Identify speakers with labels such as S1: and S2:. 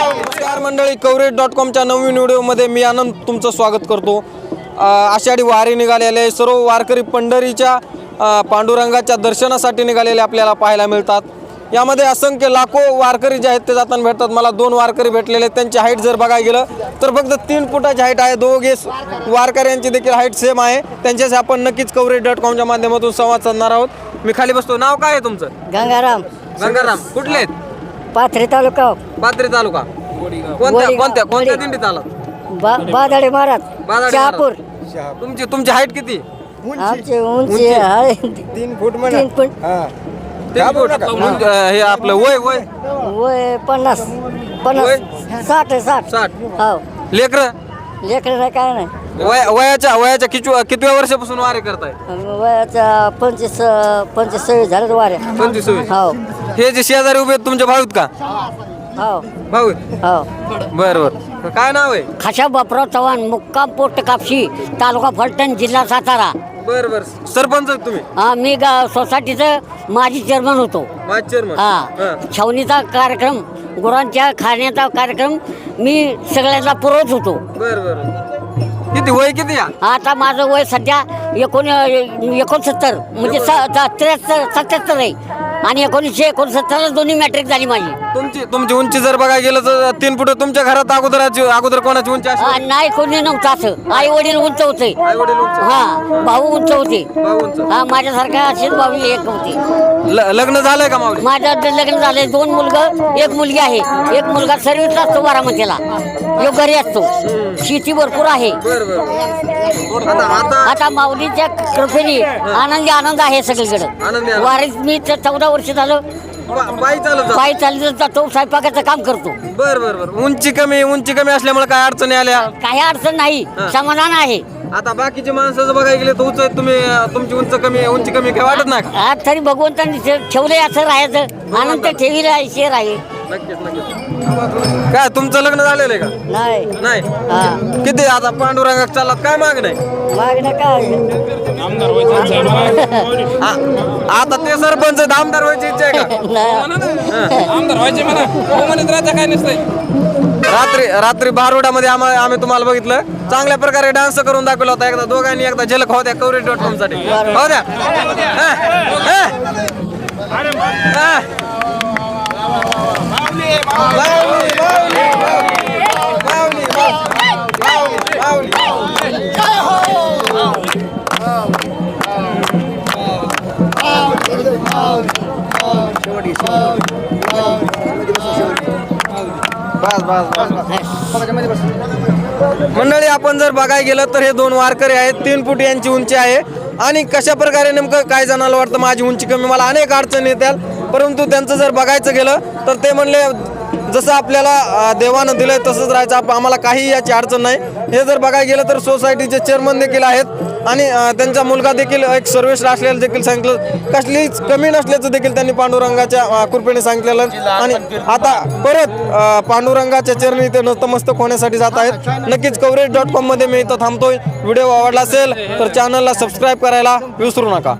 S1: नमस्कार मंडळी coverage dot कॉमच्या नवीन व्हिडिओमध्ये मी आनंद तुमचं स्वागत करतो. आषाढी वारी निघालेले सर्व वारकरी पंढरीच्या पांडुरंगाच्या दर्शनासाठी निघालेले आपल्याला पाहायला मिळतात. यामध्ये असंख्य लाखो वारकरी जे आहेत ते जाताना भेटतात. मला दोन वारकरी भेटलेले आहेत. त्यांची हाईट जर बघायला गेलं तर फक्त तीन फुटाची हाईट आहे. दोघे वारकऱ्यांची देखील हाईट सेम आहे. त्यांच्याशी आपण नक्कीच कवरेज डॉट कॉमच्या माध्यमातून संवाद साधणार आहोत. मी खाली बसतो. नाव काय आहे तुमचं?
S2: गंगाराम.
S1: गंगाराम. कुठले आहेत?
S2: पाथरी तालुका.
S1: पाथरी तालुका. कोणत्या. कोणत्या कोणत्या दिंडीत आलात?
S2: बा बादाडे महाराज.
S1: बादाडे
S2: शहापूर.
S1: तुमची तुमची हाईट किती?
S2: आमची उंची. आहे.
S3: तीन फूट म्हणा.
S2: तीन फूट.
S3: हा.
S1: अं, हे. आपलं वय वय?
S2: वय पन्नास. पन्नास. साठ आहे साठ.
S1: साठ.
S2: हो.
S1: लेकर?
S2: लेकरं नाही काय नाही.
S1: वय वयाच्या वयाच्या किती कितव्या वर्षापासून वारे करताय?
S2: वयाचा पंचवीस पंचवीस सव्वीस झालं वाऱ्या
S1: पंचवीस सव्वीस.
S2: हो.
S1: हे जे शेजारी उभे आहेत तुमचे भाऊ आहेत का?
S2: हो.
S1: भाऊ आहेत?
S2: हो.
S1: बर बर काय नाव आहे?
S2: खाशा बापराव चव्हाण मुक्काम पोस्ट कापशी तालुका फलटण जिल्हा सातारा.
S1: बर बर. सरपंच आहेत तुम्ही?
S2: हा मी गा सोसायटीचं माजी चेअरमन होतो.
S1: माझे चेअरमन
S2: हा. छावणीचा कार्यक्रम गुरांच्या खाण्याचा कार्यक्रम मी सगळ्यांना पुरवत होतो.
S1: बर बर. किती वय किती या?
S2: आता माझं वय सध्या एकोण एकोणसत्तर म्हणजे त्र्याहत्तर सत्याहत्तर आहे. आणि एकोणीसशे एकोणसत्तरला दोन्ही मॅट्रिक झाली माझी.
S1: तुमची तुमची उंची जर बघायला गेलं तर तीन फुट तुमच्या घरात अगोदराची अगोदर कोणाची उंची
S2: नाही कोणी नव्हतं असं. आई वडील उंच होते.
S1: उंच
S2: हा भाऊ उंच होते.
S1: भाऊ उंच
S2: हा माझ्यासारखा असेच भाऊ एक होते.
S1: ल- लग्न झालंय का माऊली?
S2: माझं आता लग्न झालंय. दोन मुलगा एक मुलगी आहे. एक मुलगा सर्विसला असतो बारामतीला. यो घरी असतो. शेती भरपूर आहे.
S1: बर बर आता आता?
S2: आता माऊलीच्या कृपेने आनंदी आनंद आहे सगळीकडे.
S1: आनंदी आनंद.
S2: वारीत मी तर चौदा वर्ष झालं
S1: पायी चालत.
S2: पायी चालत जातो स्वयंपाकाचं काम करतो.
S1: बर बर बर. उंची कमी उंची कमी असल्यामुळे काय अडचणी आल्या?
S2: काही अडचण नाही. समाधान आहे.
S1: आता बाकीचे माणसं जर बघायला गेले तर उंच तुम्ही अं, तुमची उंच कमी उंची कमी काय वाटत नाही का?
S2: आज तरी भगवंतांनी ठे- ठेवलंय असं राहायचं. आनंद ठेवीला आहे शेर आहे.
S1: नक्कीच नक्कीच. काय तुमचं लग्न झालेलं आहे का?
S2: नाही.
S1: नाही?
S2: हा.
S1: किती आता? पांडुरंगात चाललात काय माग नाही
S2: मागणं काय
S1: आ- आता ते सरपंच आहेत, आमदार व्हायची इच्छा आहे का?
S2: नाही.
S4: आमदार व्हायचे म्हणा. हो म्हणत राहता काय नसतंय.
S1: रात्री रात्री बारोड्यामध्ये आम्हा आम्ही तुम्हाला बघितलं. चांगल्या प्रकारे डान्स करून दाखवला होता. एकदा दोघांनी एकदा झलक होत्या कवरेज डॉट कॉमसाठी. हो द्या. हा, हा. हा. मंडळी आपण जर बघायला गेलं तर हे दोन वारकरी आहेत. तीन फूट यांची उंची आहे. आणि कशा प्रकारे नेमकं काय जणाला वाटतं? माझी उंची कमी मला अनेक अडचणी येतात. परंतु त्यांचं जर बघायचं गेलं तर ते म्हणले जसं आपल्याला देवानं देवानं दिलंय तसंच राहायचं. आप- आम्हाला काही याची अडचण नाही. हे जर बघायला गेलं तर सोसायटीचे चेअरमन देखील आहेत आणि त्यांचा मुलगा देखील एक सर्वेश असलेला देखील सांगितलं. कसलीच कमी नसल्याचं देखील त्यांनी पांडुरंगाच्या कृपेने सांगितलेलं. आणि आता परत पांडुरंगाच्या चरणी ते नतमस्तक होण्यासाठी जात आहेत. नक्कीच कवरेज डॉट कॉममध्ये मी इथं थांबतोय. व्हिडिओ आवडला असेल तर चॅनलला सबस्क्राईब करायला विसरू नका.